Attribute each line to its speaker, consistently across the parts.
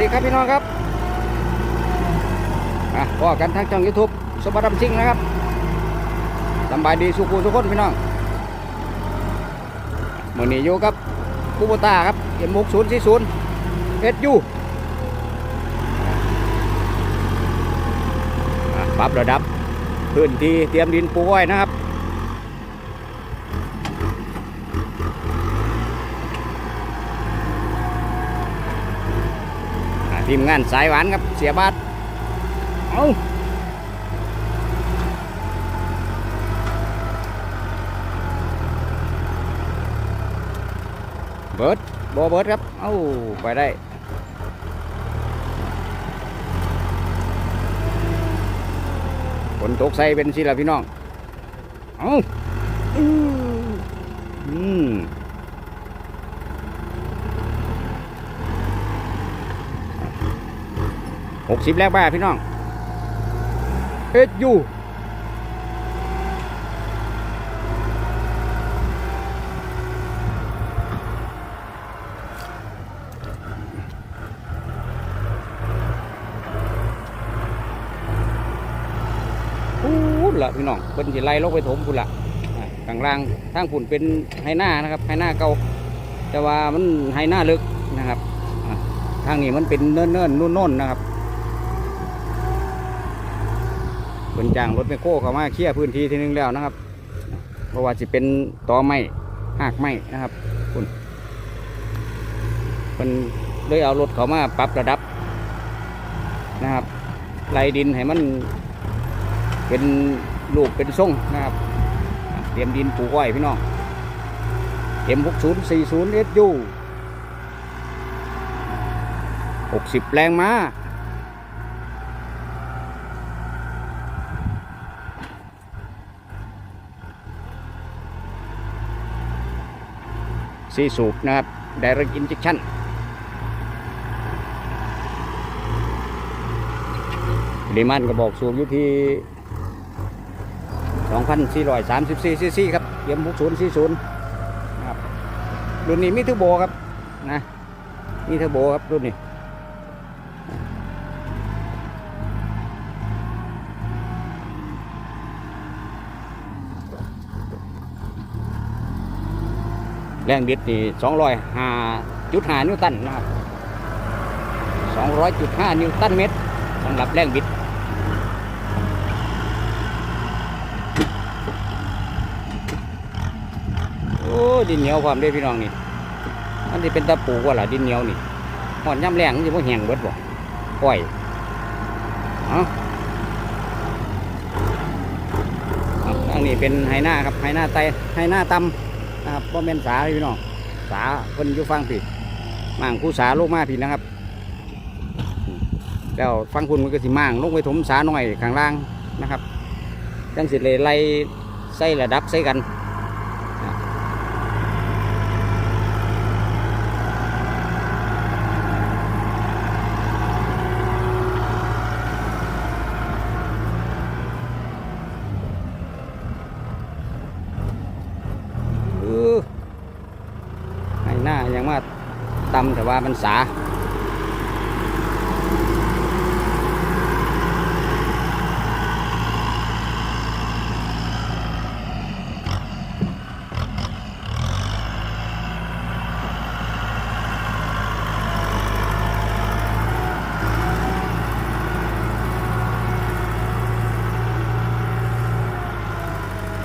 Speaker 1: ดีครับพี่น้องครับอะพอกันทางช่องยูทูบสมบัติดำซิงนะครับสบายดีสุขุทุกคนพี่น้องมื่อนี้อยู่กับคูโบต้าครับเอ็มหกศูนย์สี่ศูนย์เอสยูปรับระดับพื้นที่เตรียมดินปูไว้นะครับ ทีมงานสายหวานครับเสียบาทเอาเบิร์ดบอเบิร์ดครับ เอ้าไปได้ ฝนตกใส่เป็นสิละพี่น้อง เอาอืมอืม หกสิบแล้วบ้าพี่น้องเอ็ดยูพูดละพี่น้องเป็นสิไล่ลงไปถมพูดละอะข้างล่างทางผุ่นเป็นไฮหน้านะครับไฮหน้าเก่าแต่ว่ามันไฮหน้าลึกนะครับทางนี้มันเป็นเนิ่นๆนุ่นๆนะครับ เป็นจ้างรถแมโครเข้ามาเคลียร์พื้นที่ทีนึงแล้วนะครับ เพราะว่าจะเป็นตอไม้หากไม้นะครับคุณเป็นเลยเอารถเขามาปรับระดับนะครับไล่ดินให้มันเป็นลูกเป็นทรงนะครับ เตรียมดินปลูกไว้พี่น้องเอ็มหกศูนย์สี่ศูนย์เอสยูหกสิบแรงม้า สีสูบนะครับ direct injection ปริมาณกระบอกสูบอยู่ที่ 2,434ซีซีครับเตรียม6040นะครับรุ่นนี้มีเทอร์โบครับนะมีเทอร์โบครับรุ่นนี้ แรงบิดนี่205.5นิวตันนะครับ200.5นิวตันเมตรสำหรับแรงบิดโอ้ดินเหนียวความได้พี่น้องนี่มันจะเป็นตะปูว่าล่ะดินเหนียวนี่หอนย่ำแรงมันจะพ่แห้งเบิดบ่ป่อยเอาเอาอันนี้เป็นไฮหน้าครับไฮหน้าไตไฮหน้าตำ นะครับพ่อแม่นสาพี่น้องสาเพิ่นอยู่ฟังผิดม่างคู่สาลงมาผิดนะครับแล้วฟังคุณมันก็สิม่างลงไปถมสาหน่อยข้างล่างนะครับจังสิเลยไล่ใส่ระดับใส่กันอะเออให้หน้ายังมา ตำแต่ว่ามันสาป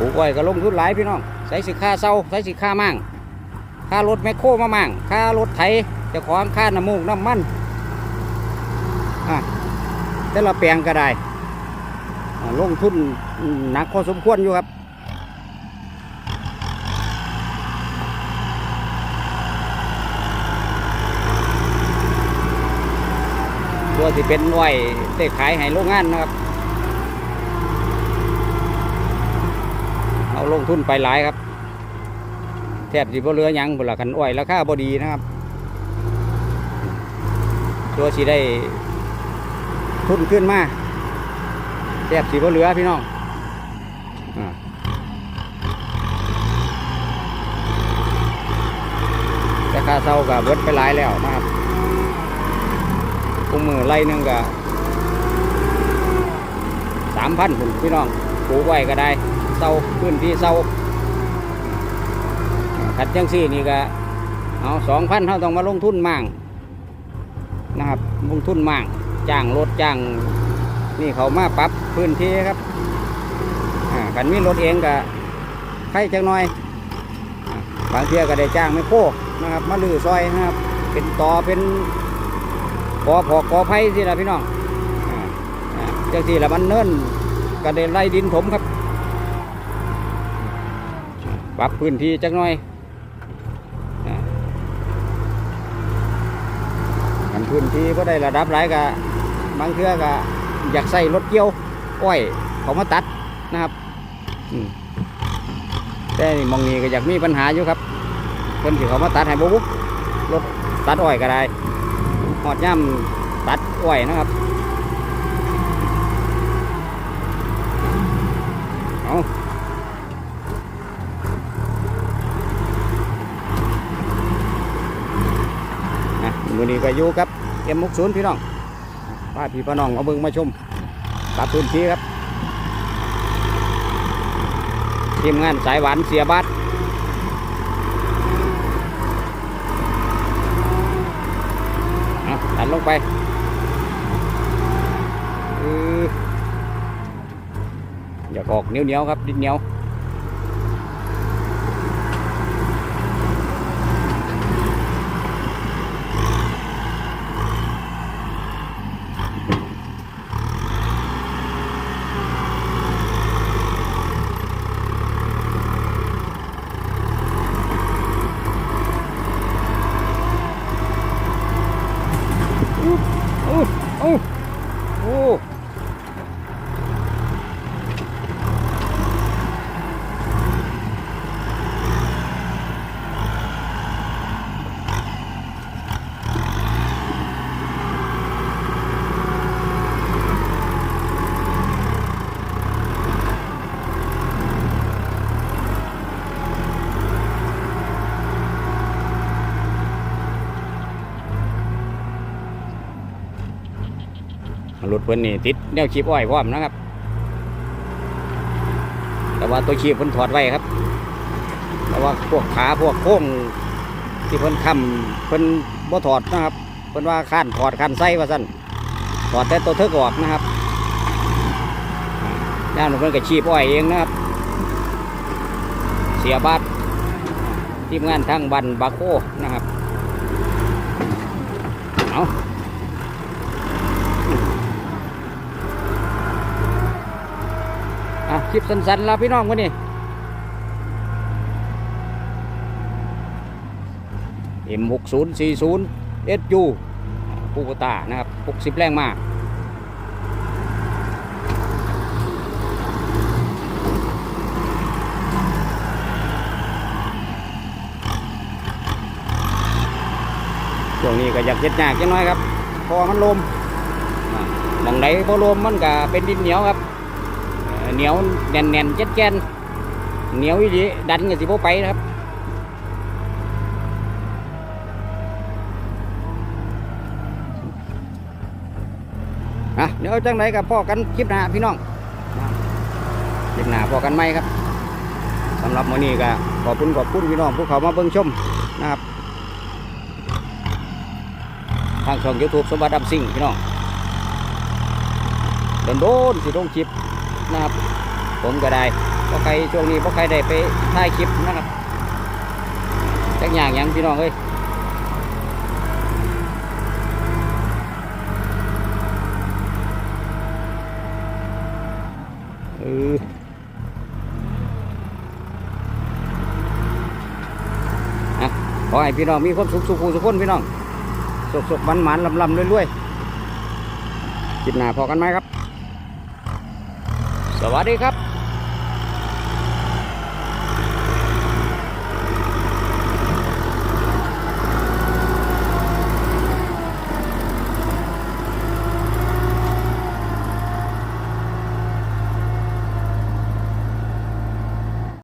Speaker 1: ลูกไว้ก็ลงทุนห ค่ารถแมคโครมามั่งค่ารถไถเจะของค่าน้ำมูกน้ำมันอะแต่ละแปลงก็ได้ลงทุนหนักพอสมควรอยู่ครับตัวที่เป็นไว้ได้ขายให้โรงงานนะครับ เอาลงทุนไปหลายครับ แทบสิบ่เหลือยังบุนละคันอ้อยราคาบ่ดีนะครับ ตัวสิได้ทุนขึ้นมาแทบสิบ่เหลือพี่น้องอ่าคาเช่ากับเบิดไปหลายแล้วนะครับกุมือไล่นึงก็สามพันผมพี่น้องปลูกไว้ก็ได้เศร้าพื้นที่เศร้า ขัดจังซี่นี่ก็เอาสองพันเขาต้องมาลงทุนมั่งนะครับลงทุนมั่งจ้างรถจ้างนี่เขามาปรับพื้นที่ครับกันมีรถเองก็ใครจังหน่อยอบางเที่ยก็ได้จ้างไม่โคกนะครับมาลือซอยนะครับ เป็นต่อเป็นกอพอกอไผ่สิละพี่น้องอ่าอ่าจังสี่ละมันเนิ่นก็ได้ไล่ดินถมครับ ปรับพื้นที่จักหน่อยอ่ากัน พื้นที่ก็ได้ระดับหลายกะบางเทื่อก็อยากใส่รถเกี่ยวอ้อยเขามาตัดนะครับแต่นี่มองนี้ก็อยากมีปัญหาอยู่ครับเพิ่นที่เขามาตัดให้บบุกรถตัดอ้อยก็ได้หอดย่ำตัดอ้อยนะครับเอา นี้ก็อยู่กับเอ็มมุกศูนย์พี่น้องป้าพี่พี่น้องมาเบิ่งมาชมตามพื้นที่ครับทีมงานสายหวานเสียบัตรดันลงไปเอย่าออกเนียวเหนียวๆครับดินเหนียว อู้ อู้อู้ พิ่นนี่ติดแนวชีพอ้อยพร้อมนะครับ แต่ว่าตัวชีพเพิ่นถอดไว้ครับ แต่ว่าพวกขาพวกโค้งที่เพิ่นค้ำเพิ่นบ่ถอดนะครับเพิ่นว่าข้านถอดข้านไส้ว่าซั่นถอดแต่ตัวเทิกออกนะครับย่านเพิ่นก็ชีพอ้อยเองนะครับ เสียบาททีมงานทางบันบาโคนะครับเอา อะคลิปสั้นๆลาพี่น้องวันนี้ M6040 SU ปูกตานะครับ60แรงมาช่วงนี้ก็อยากเจ็ดยากจังน้อยครับพราะว่ามันลมอ่าหมองไหนพอลมมันก็เป็นดินเหนียวครับ เหนียวแน่นแน่นเจ็ดแกนเหนียวอีหลีดันก็สิบ่ไปนะครับอะเดี๋ยวจังไหนกับพ่อกันคลิปหน้าพี่น้องคลิปหน้าพ่อกันไหมครับสำหรับมื้อนี้ก็ขอบคุณขอบคุณพี่น้องผู้เขามาเบิ่งชมนะครับทางช่อง YouTube สมบัติดับซิ่งพี่น้องโดนโดนสิลงคลิป นะครับ ผมก็ได้เพราะใครช่วงนี้เพราะใครได้ไปถ่ายคลิปนะครับจักอย่างยังพี่น้องเอ้ยเอออะขอให้พี่น้องมีความสุขสุขสุขคนพี่น้องสุกสุกมันมันลำลำรวยๆคลิปหนาพอกันไหมครับ สวัสดีครับ